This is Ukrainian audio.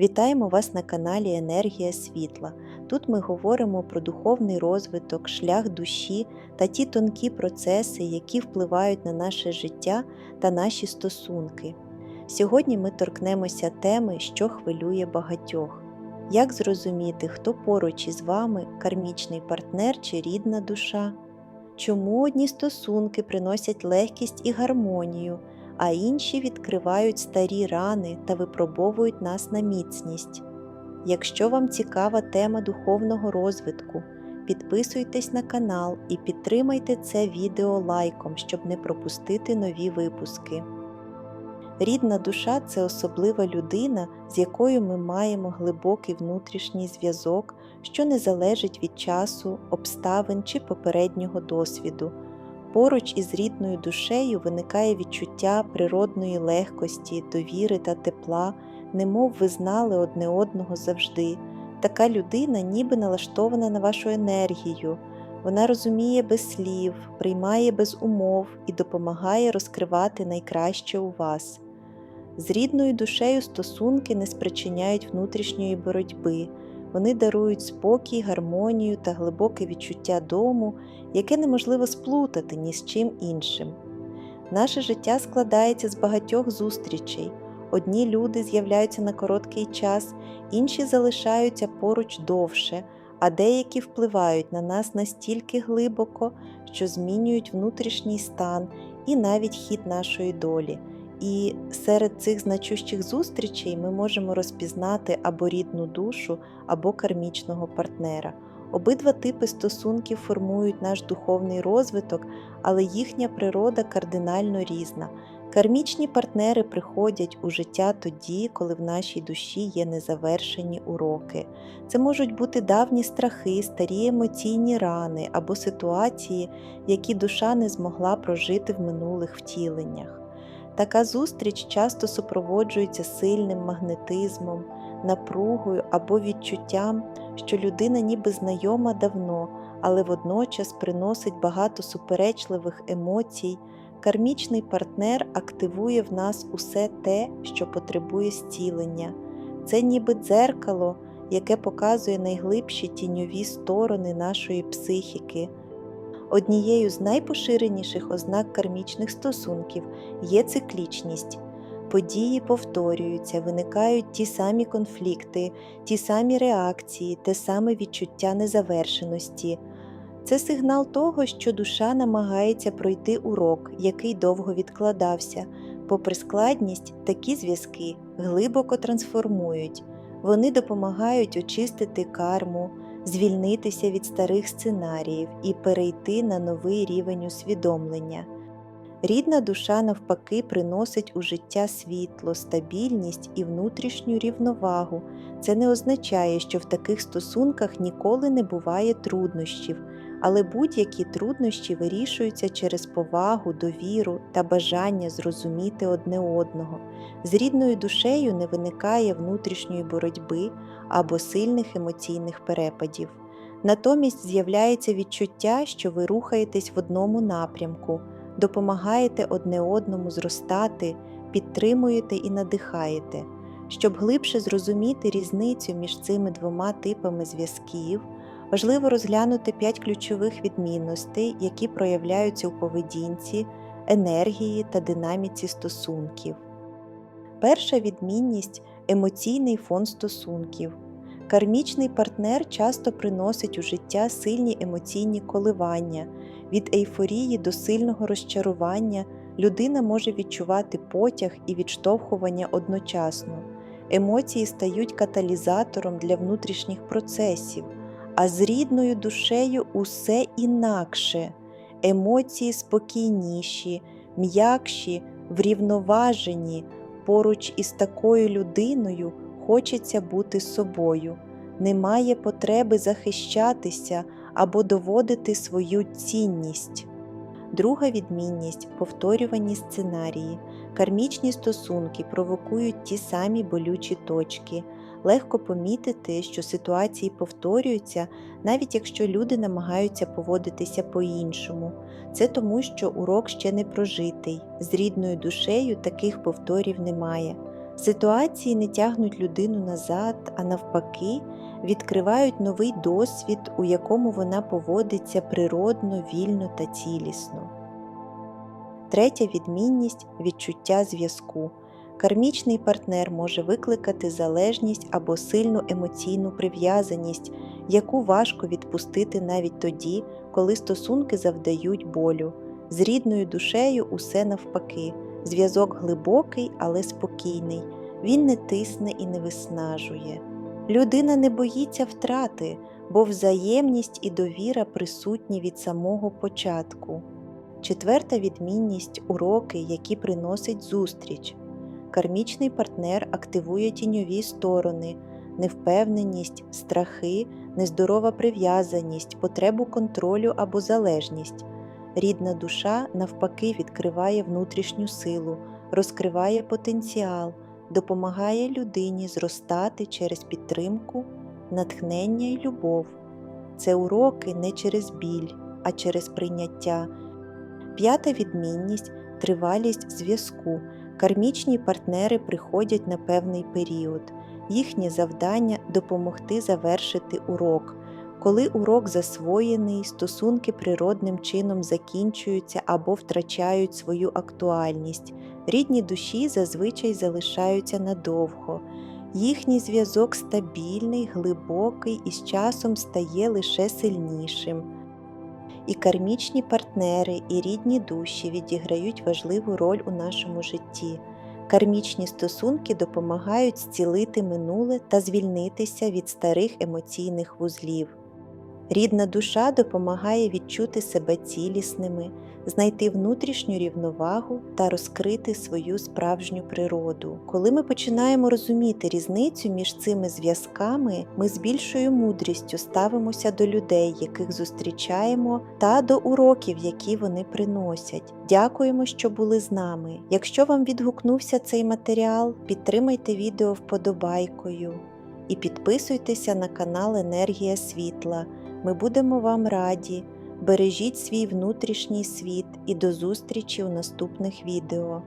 Вітаємо вас на каналі Енергія Світла. Тут ми говоримо про духовний розвиток, шлях душі та ті тонкі процеси, які впливають на наше життя та наші стосунки. Сьогодні ми торкнемося теми, що хвилює багатьох. Як зрозуміти, хто поруч із вами кармічний партнер чи рідна душа? Чому одні стосунки приносять легкість і гармонію, а інші відкривають старі рани та випробовують нас на міцність? Якщо вам цікава тема духовного розвитку, підписуйтесь на канал і підтримайте це відео лайком, щоб не пропустити нові випуски. Рідна душа це особлива людина, з якою ми маємо глибокий внутрішній зв'язок, що не залежить від часу, обставин чи попереднього досвіду. Поруч із рідною душею виникає відчуття природної легкості, довіри та тепла, немов ви знали одне одного завжди. Така людина ніби налаштована на вашу енергію. Вона розуміє без слів, приймає без умов і допомагає розкривати найкраще у вас. З рідною душею стосунки не спричиняють внутрішньої боротьби, вони дарують спокій, гармонію та глибоке відчуття дому, яке неможливо сплутати ні з чим іншим. Наше життя складається з багатьох зустрічей. Одні люди з'являються на короткий час, інші залишаються поруч довше, а деякі впливають на нас настільки глибоко, що змінюють внутрішній стан і навіть хід нашої долі. І серед цих значущих зустрічей ми можемо розпізнати або рідну душу, або кармічного партнера. Обидва типи стосунків формують наш духовний розвиток, але їхня природа кардинально різна. Кармічні партнери приходять у життя тоді, коли в нашій душі є незавершені уроки. Це можуть бути давні страхи, старі емоційні рани або ситуації, які душа не змогла прожити в минулих втіленнях. Така зустріч часто супроводжується сильним магнетизмом, напругою або відчуттям, що людина ніби знайома давно, але водночас приносить багато суперечливих емоцій. Кармічний партнер активує в нас усе те, що потребує зцілення. Це ніби дзеркало, яке показує найглибші тіньові сторони нашої психіки. Однією з найпоширеніших ознак кармічних стосунків є циклічність. Події повторюються, виникають ті самі конфлікти, ті самі реакції, те саме відчуття незавершеності. Це сигнал того, що душа намагається пройти урок, який довго відкладався. Попри складність, такі зв'язки глибоко трансформують, вони допомагають очистити карму, звільнитися від старих сценаріїв і перейти на новий рівень усвідомлення. Рідна душа, навпаки, приносить у життя світло, стабільність і внутрішню рівновагу. Це не означає, що в таких стосунках ніколи не буває труднощів, але будь-які труднощі вирішуються через повагу, довіру та бажання зрозуміти одне одного. З рідною душею не виникає внутрішньої боротьби або сильних емоційних перепадів. Натомість з'являється відчуття, що ви рухаєтесь в одному напрямку, допомагаєте одне одному зростати, підтримуєте і надихаєте. Щоб глибше зрозуміти різницю між цими двома типами зв'язків, важливо розглянути п'ять ключових відмінностей, які проявляються у поведінці, енергії та динаміці стосунків. Перша відмінність емоційний фон стосунків. Кармічний партнер часто приносить у життя сильні емоційні коливання. Від ейфорії до сильного розчарування людина може відчувати потяг і відштовхування одночасно. Емоції стають каталізатором для внутрішніх процесів, а з рідною душею усе інакше. Емоції спокійніші, м'якші, врівноважені. Поруч із такою людиною хочеться бути собою, немає потреби захищатися або доводити свою цінність. Друга відмінність повторювані сценарії. Кармічні стосунки провокують ті самі болючі точки. Легко помітити, що ситуації повторюються, навіть якщо люди намагаються поводитися по-іншому. Це тому, що урок ще не прожитий. З рідною душею таких повторів немає. Ситуації не тягнуть людину назад, а навпаки, відкривають новий досвід, у якому вона поводиться природно, вільно та цілісно. Третя відмінність відчуття зв'язку. Кармічний партнер може викликати залежність або сильну емоційну прив'язаність, яку важко відпустити навіть тоді, коли стосунки завдають болю. З рідною душею усе навпаки. Зв'язок глибокий, але спокійний. Він не тисне і не виснажує. Людина не боїться втрати, бо взаємність і довіра присутні від самого початку. Четверта відмінність уроки, які приносить зустріч. Кармічний партнер активує тіньові сторони, невпевненість, страхи, нездорова прив'язаність, потребу контролю або залежність. Рідна душа навпаки відкриває внутрішню силу, розкриває потенціал, допомагає людині зростати через підтримку, натхнення й любов. Це уроки не через біль, а через прийняття. П'ята відмінність тривалість зв'язку. Кармічні партнери приходять на певний період. Їхнє завдання допомогти завершити урок. Коли урок засвоєний, стосунки природним чином закінчуються або втрачають свою актуальність. Рідні душі зазвичай залишаються надовго. Їхній зв'язок стабільний, глибокий і з часом стає лише сильнішим. І кармічні партнери, і рідні душі відіграють важливу роль у нашому житті. Кармічні стосунки допомагають зцілити минуле та звільнитися від старих емоційних вузлів. Рідна душа допомагає відчути себе цілісними, знайти внутрішню рівновагу та розкрити свою справжню природу. Коли ми починаємо розуміти різницю між цими зв'язками, ми з більшою мудрістю ставимося до людей, яких зустрічаємо, та до уроків, які вони приносять. Дякуємо, що були з нами. Якщо вам відгукнувся цей матеріал, підтримайте відео вподобайкою і підписуйтеся на канал Енергія Світла. Ми будемо вам раді. Бережіть свій внутрішній світ і до зустрічі у наступних відео.